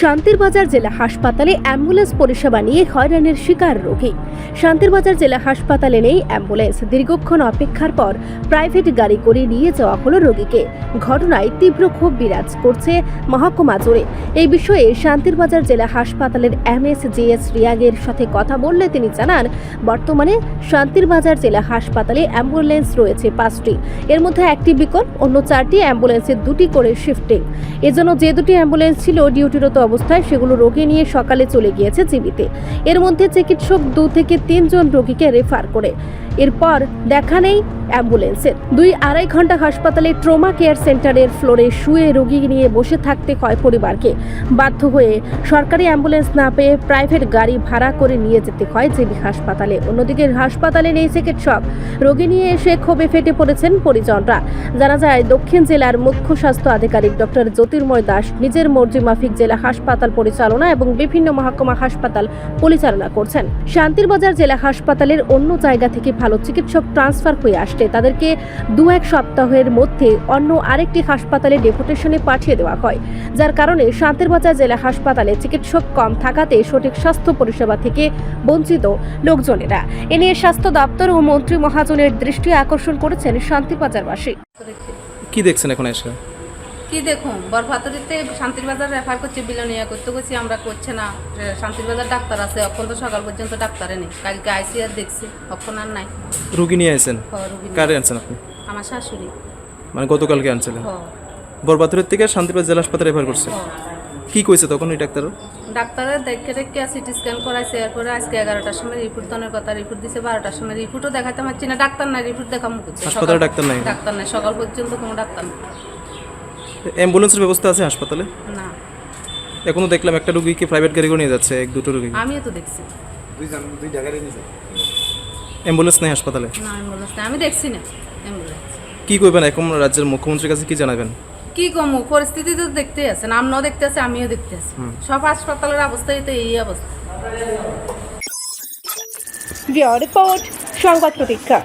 শান্তির বাজার জেলা হাসপাতালে অ্যাম্বুলেন্স পরিষেবা নিয়ে হয়রানির শিকার রোগী। শান্তিরবাজার জেলা হাসপাতালে নেই অ্যাম্বুলেন্স। দীর্ঘক্ষণ অপেক্ষার পর প্রাইভেট গাড়ি করে নিয়ে যাওয়া হলো রোগীকে। ঘটনায় তীব্র ক্ষোভ বিরাজ করছে মহকুমা জুড়ে। এই বিষয়ে শান্তিরবাজার জেলা হাসপাতালের এম এমএস জিএস রিয়াগের সাথে কথা বললে তিনি জানান, বর্তমানে শান্তিরবাজার জেলা হাসপাতালে অ্যাম্বুলেন্স রয়েছে পাঁচটি। এর মধ্যে একটি বিকল অন্য চারটি অ্যাম্বুলেন্সের দুটি করে শিফটিং। এজন্য যে দুটি অ্যাম্বুলেন্স ছিল ডিউটিরত অবস্থায় সেগুলো রোগী নিয়ে সকালে চলে গিয়েছে জীবিতে। এর মধ্যে চিকিৎসক দু থেকে তিনজন রোগীকে রেফার করে। এরপর দেখা নেই অ্যাম্বুলেন্সের। দুই আড়াই ঘণ্টা হাসপাতালে ট্রমা কেয়ার সেন্টারের ফ্লোরে শুয়ে রোগী নিয়ে বসে থাকতে হয় পরিবারকে। বাধ্য হয়ে সরকারি অ্যাম্বুলেন্স না পেয়ে প্রাইভেট গাড়ি ভাড়া করে নিয়ে যেতে হয় জিবি হাসপাতালে। অন্যদিকে হাসপাতালে নেই চিকিৎসক রোগী নিয়ে এসে ক্ষোভে ফেটে পড়েছেন পরিজনরা। জানা যায়, দক্ষিণ জেলার মুখ্য স্বাস্থ্য আধিকারিক ডক্টর জ্যোতির্ময় দাস নিজের মর্জি মাফিক জেলা হাসপাতাল পরিচালনা এবং বিভিন্ন মহকুমা হাসপাতাল পরিচালনা করছেন। শান্তির বাজার জেলা হাসপাতালের অন্য জায়গা থেকে ভালো চিকিৎসক ট্রান্সফার হয়ে আসলে তাদেরকে দু এক সপ্তাহের মধ্যে অন্য আরেকটি হাসপাতালে ডেপুটেশনে পাঠিয়ে দেওয়া হয়, যার কারণে শান্তিরবাজার জেলা হাসপাতালে চিকিৎসক কম থাকাতে সঠিক স্বাস্থ্য পরিষেবা থেকে বঞ্চিত লোকজনেরা। এ নিয়ে স্বাস্থ্য দপ্তর ও মন্ত্রী মহাজনের দৃষ্টি আকর্ষণ করেছেন শান্তিবাজারবাসী কি দেখছেন এখন এসে? কি দেখুন বরফাতরিতে শান্তির বাজার রেফার করছে বিলনিয়া করতে করছি আমরা করছে না। এ, শান্তির বাজার ডাক্তার আছে এখন তো সকাল পর্যন্ত ডাক্তারে নেই। কালকে আইসি আর দেখছি এখন আর নাই। রুগী নিয়ে আসেন কারে আনছেন আপনি? আমার শাশুড়ি। মানে গতকালকে আনছিলেন? হ, বরবাতুরের থেকে শান্তিবাজার জেলা হাসপাতালে রেফার করছে? কি কইছে তখন ওই ডাক্তার ডাক্তারের দেখে দেখে সিটি স্ক্যান করাইছে এরপরে আজকে এগারোটার সময় রিপোর্ট দানের কথা রিপোর্ট দিছে বারোটার সময় রিপোর্টও দেখাতে পারছি না ডাক্তার নাই রিপোর্ট দেখা মুখ হাসপাতালে ডাক্তার নাই? ডাক্তার নাই সকাল পর্যন্ত কোনো ডাক্তার নেই। অ্যাম্বুলেন্সের ব্যবস্থা আছে হাসপাতালে? না। এখনও দেখলাম একটা রুগীকে প্রাইভেট গাড়ি করে নিয়ে যাচ্ছে এক দুটো রুগী। আমিও তো দেখছি। দুইজন দুই জায়গায় নিয়ে যাচ্ছে। অ্যাম্বুলেন্স নেই হাসপাতালে? না অ্যাম্বুলেন্স নাই। আমি দেখছি না অ্যাম্বুলেন্স। কি করবেন এখন রাজ্যের মুখ্যমন্ত্রীর কাছে কি জানাবেন? কি কম পরিস্থিতি তো দেখতে আছেন আমরাও দেখতে আছি আমিও দেখতে আছি। সব হাসপাতালের অবস্থাই তো এই অবস্থা। রিপোর্ট সংবাদ প্রতীক্ষা।